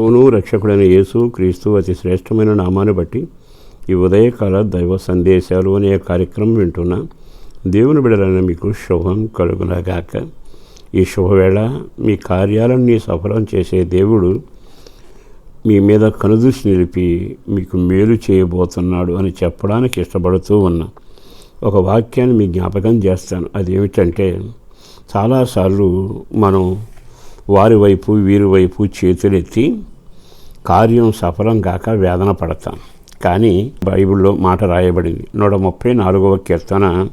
ప్రభువును రక్షకుడైన యేసు క్రీస్తు అతి శ్రేష్టమైన నామాన్ని బట్టి ఈ ఉదయకాల దైవ సందేశాలు అనే కార్యక్రమం వింటున్నా. దేవుని బిడలైన మీకు శుభం కలుగునగాక. ఈ శుభవేళ మీ కార్యాలన్నీ సఫలం చేసే దేవుడు మీ మీద కనుదృష్టి నిలిపి మీకు మేలు చేయబోతున్నాడు అని చెప్పడానికి ఇష్టపడుతూ ఉన్నా. ఒక వాక్యాన్ని మీ జ్ఞాపకం చేస్తాను. అదేమిటంటే చాలాసార్లు మనం వారి వైపు వీరి వైపు చేతులెత్తి కార్యం సఫలం కాక వేదన పడతాను. కానీ బైబిల్లో మాట రాయబడింది. నూట ముప్పై నాలుగవ కీర్తన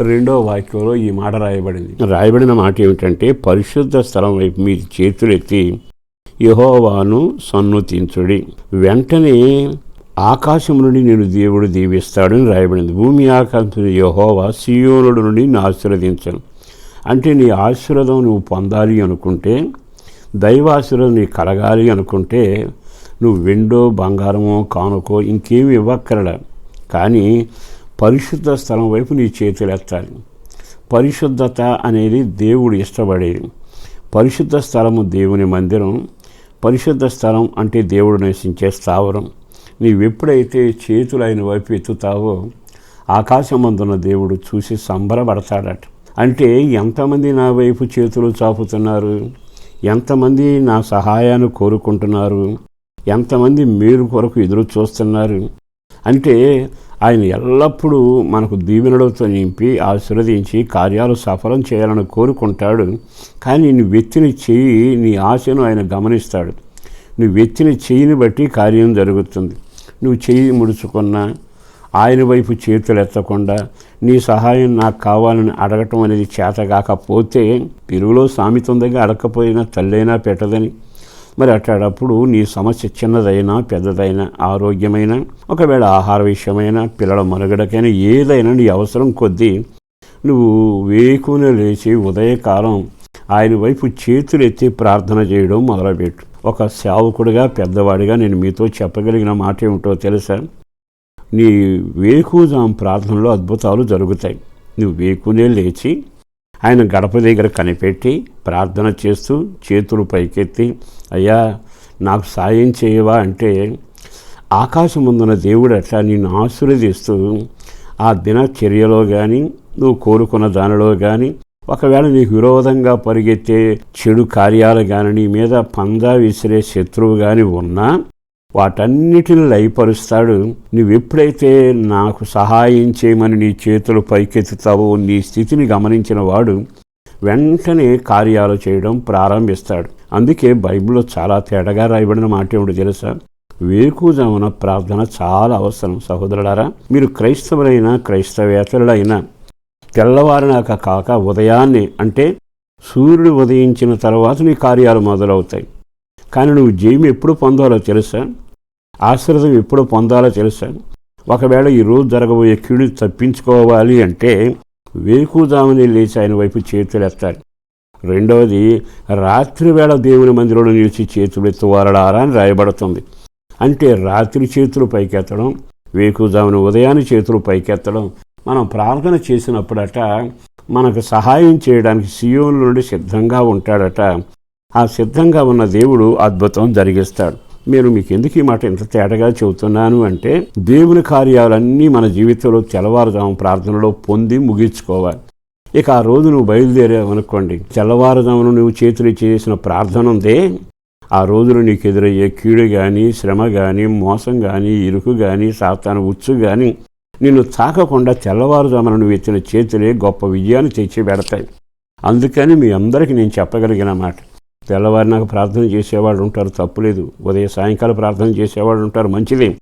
రెండో వాక్యంలో ఈ మాట రాయబడింది. రాయబడిన మాట ఏమిటంటే పరిశుద్ధ స్థలం వైపు మీ చేతులెత్తి యహోవాను సన్నుతించుడి. వెంటనే ఆకాశం నుండి నేను దేవుడు దీవిస్తాడని రాయబడింది. భూమి ఆకాశం యహోవా సియోనుడు నుండి ఆశీర్వదించను. అంటే నీ ఆశీర్వాదం నువ్వు పొందాలి అనుకుంటే దైవ నీ కలగాలి అనుకుంటే నువ్వు వెండో బంగారమో కానుకో ఇంకేమి ఇవ్వక్కరడా కానీ పరిశుద్ధ స్థలం వైపు నీ చేతులు ఎత్తాలి. పరిశుద్ధత అనేది దేవుడు ఇష్టపడేది. పరిశుద్ధ స్థలము దేవుని మందిరం. పరిశుద్ధ స్థలం అంటే దేవుడు నివసించే స్థావరం. నీవెప్పుడైతే చేతులు వైపు ఎత్తుతావో ఆకాశమందున్న దేవుడు చూసి సంబరపడతాడట. అంటే ఎంతమంది నా వైపు చేతులు చాపుతున్నారు? ఎంతమంది నా సహాయాన్ని కోరుకుంటున్నారు? ఎంతమంది మేలు కొరకు ఎదురు చూస్తున్నారు? అంటే ఆయన ఎల్లప్పుడూ మనకు దీవెనలతో నింపి ఆశీర్వదించి కార్యాలు సఫలం చేయాలని కోరుకుంటాడు. కానీ నువ్వు ఎత్తిన చెయ్యి నీ ఆశను ఆయన గమనిస్తాడు. నువ్వు ఎత్తిన చెయ్యిని బట్టి కార్యం జరుగుతుంది. నువ్వు చెయ్యి ముడుచుకున్నా ఆయన వైపు చేతులు ఎత్తకుండా నీ సహాయం నాకు కావాలని అడగటం అనేది చేత కాకపోతే సామెతుందగా సామెత అడగకపోయినా తల్లైనా పెట్టదని. మరి అట్లాడప్పుడు నీ సమస్య చిన్నదైనా పెద్దదైనా ఆరోగ్యమైనా ఒకవేళ ఆహార విషయమైనా పిల్లల మనుగడకైనా ఏదైనా నీ అవసరం కొద్దీ నువ్వు వేకున లేచి ఉదయకాలం ఆయన వైపు చేతులు ఎత్తి ప్రార్థన చేయడం మొదలుపెట్టు. ఒక సేవకుడిగా పెద్దవాడిగా నేను మీతో చెప్పగలిగిన మాట ఏమిటో తెలుసా? నీ వేకుజాం ప్రార్థనలో అద్భుతాలు జరుగుతాయి. నువ్వు వేకునే లేచి ఆయన గడప దగ్గర కనిపెట్టి ప్రార్థన చేస్తూ చేతులు పైకెత్తి అయ్యా నాకు సాయం చేయవా? అంటే ఆకాశం ముందున్న దేవుడు అట్లా నిన్ను ఆశీర్వదిస్తూ ఆ దినచర్యలో కానీ నువ్వు కోరుకున్న దానిలో కానీ ఒకవేళ నీకు విరోధంగా పరిగెత్తే చెడు కార్యాలు కానీ నీ మీద పందా విసిరే శత్రువు కానీ ఉన్నా వాటన్నిటిని లయపరుస్తాడు. నువ్వెప్పుడైతే నాకు సహాయం చేయమని నీ చేతులు పైకెత్తుతావో నీ స్థితిని గమనించిన వాడు వెంటనే కార్యాలు చేయడం ప్రారంభిస్తాడు. అందుకే బైబిల్లో చాలా తేడాగా రాయబడిన మాట ఏమిటి తెలుసా? వేకుజామున ప్రార్థన చాలా అవసరం సహోదరులారా. మీరు క్రైస్తవులైనా క్రైస్తవేతరులైనా తెల్లవారినాక కాక ఉదయాన్నే అంటే సూర్యుడు ఉదయించిన తర్వాత నీ కార్యాలు మొదలవుతాయి. కానీ నువ్వు జయం ఎప్పుడు పొందాలో తెలుసా? ఆశీర్వదం ఎప్పుడు పొందాలో తెలుసా ఒకవేళ ఈరోజు జరగబోయే కీడు తప్పించుకోవాలి అంటే వేకుదామని లేచి ఆయన వైపు చేతులు రెండవది రాత్రి వేళ దేవుని మందిరంలో నిలిచి చేతులు ఎత్తువారడారా అని రాయబడుతుంది. అంటే రాత్రి చేతులు పైకెత్తడం వేకుజామున ఉదయాన్ని చేతులు పైకెత్తడం మనం ప్రార్థన చేసినప్పుడట మనకు సహాయం చేయడానికి సియోన్ నుండి సిద్ధంగా ఉంటాడట. ఆ సిద్ధంగా ఉన్న దేవుడు అద్భుతం జరిగిస్తాడు. నేను మీకు ఎందుకు ఈ మాట ఇంత తేటగా చెబుతున్నాను అంటే దేవుని కార్యాలన్నీ మన జీవితంలో తెల్లవారుజాము ప్రార్థనలో పొంది ముగించుకోవాలి. ఇక ఆ రోజు నువ్వు బయలుదేరావనుకోండి. తెల్లవారుజామును నువ్వు చేతులు చేసిన ప్రార్థన ఉందే. ఆ రోజులు నీకు ఎదురయ్యే కీడు కానీ శ్రమ కానీ మోసం కానీ ఇరుకు కానీ సాతాను ఉచ్చు కానీ నిన్ను తాకకుండా తెల్లవారుజామున నువ్వు ఎత్తిన చేతులే గొప్ప విజయాన్ని తెచ్చి పెడతాయి అందుకని మీ అందరికీ నేను చెప్పగలిగిన మాట. తెల్లవారినాక ప్రార్థన చేసేవాళ్ళు ఉంటారు తప్పులేదు. ఉదయం సాయంకాలం ప్రార్థన చేసేవాళ్ళు ఉంటారు మంచిదే.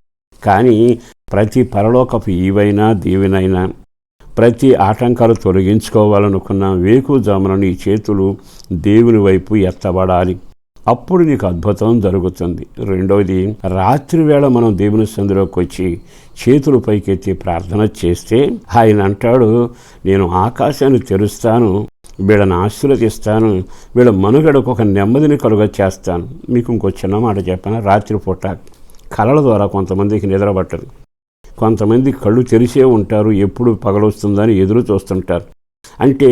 కానీ ప్రతి పరలోకపు ఈవైనా దీవెనైనా ప్రతి ఆటంకాలు తొలగించుకోవాలనుకున్న వేకుజామున నీ చేతులు దేవుని వైపు ఎత్తబడాలి. అప్పుడు నీకు అద్భుతం జరుగుతుంది. రెండవది రాత్రి వేళ మనం దేవుని సందులోకి వచ్చి చేతులు పైకెత్తి ప్రార్థన చేస్తే ఆయన అంటాడు నేను ఆకాశాన్ని తెరుస్తాను వీళ్ళని ఆశీర్వదిస్తాను. వీళ్ళ మనుగడకు ఒక నెమ్మదిని కలుగ చేస్తాను. మీకు ఇంకో చిన్న మాట చెప్పాను? రాత్రిపూట కళల ద్వారా కొంతమందికి నిద్రపట్టదు. కొంతమంది కళ్ళు తెరిచే ఉంటారు ఎప్పుడు పగలొస్తుందని ఎదురు చూస్తుంటారు. అంటే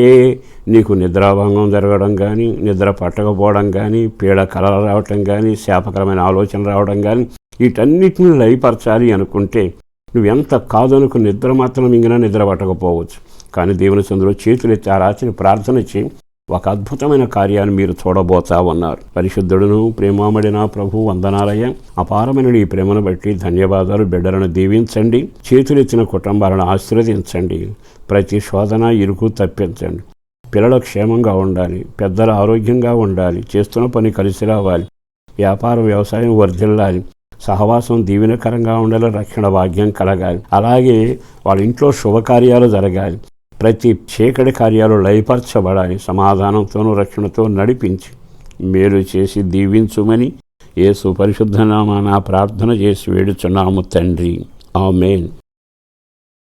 నీకు నిద్రాభంగం జరగడం కానీ నిద్ర పట్టకపోవడం కానీ పీడ కలలు రావటం కానీ శాపకరమైన ఆలోచన రావడం కానీ వీటన్నిటిని లయపరచాలి అనుకుంటే నువ్వెంత కాదనుకు నిద్ర మాత్రం ఇంగినా నిద్ర పట్టకపోవచ్చు. కానీ దేవుని సందులో చేతులెత్తి ఆ రాత్రి ప్రార్థన చేయి. ఒక అద్భుతమైన కార్యాన్ని మీరు చూడబోతా ఉన్నారు పరిశుద్ధుడును ప్రేమామడిన ప్రభు వందనాలయ్య. అపారమైన ఈ ప్రేమను బట్టి ధన్యవాదాలు. బిడ్డలను దీవించండి. చేతులెత్తిన కుటుంబాలను ఆశీర్వదించండి. ప్రతి శోధన ఇరుకు తప్పించండి. పిల్లలు క్షేమంగా ఉండాలి. పెద్దలు ఆరోగ్యంగా ఉండాలి. చేస్తున్న పని కలిసి రావాలి. వ్యాపారం వ్యవసాయం వర్ధిల్లాలి. సహవాసం దీవెనకరంగా ఉండాలి రక్షణ భాగ్యం కలగాలి. అలాగే వాళ్ళ ఇంట్లో శుభకార్యాలు జరగాలి. ప్రతి చీకటి కార్యాలు లయపరచబడాలి. సమాధానంతోనూ రక్షణతో నడిపించి మేలు చేసి దీవించుమని ఏ పరిశుద్ధ నా ప్రార్థన చేసి వేడుచున్నాము తండ్రి. ఆమెన్.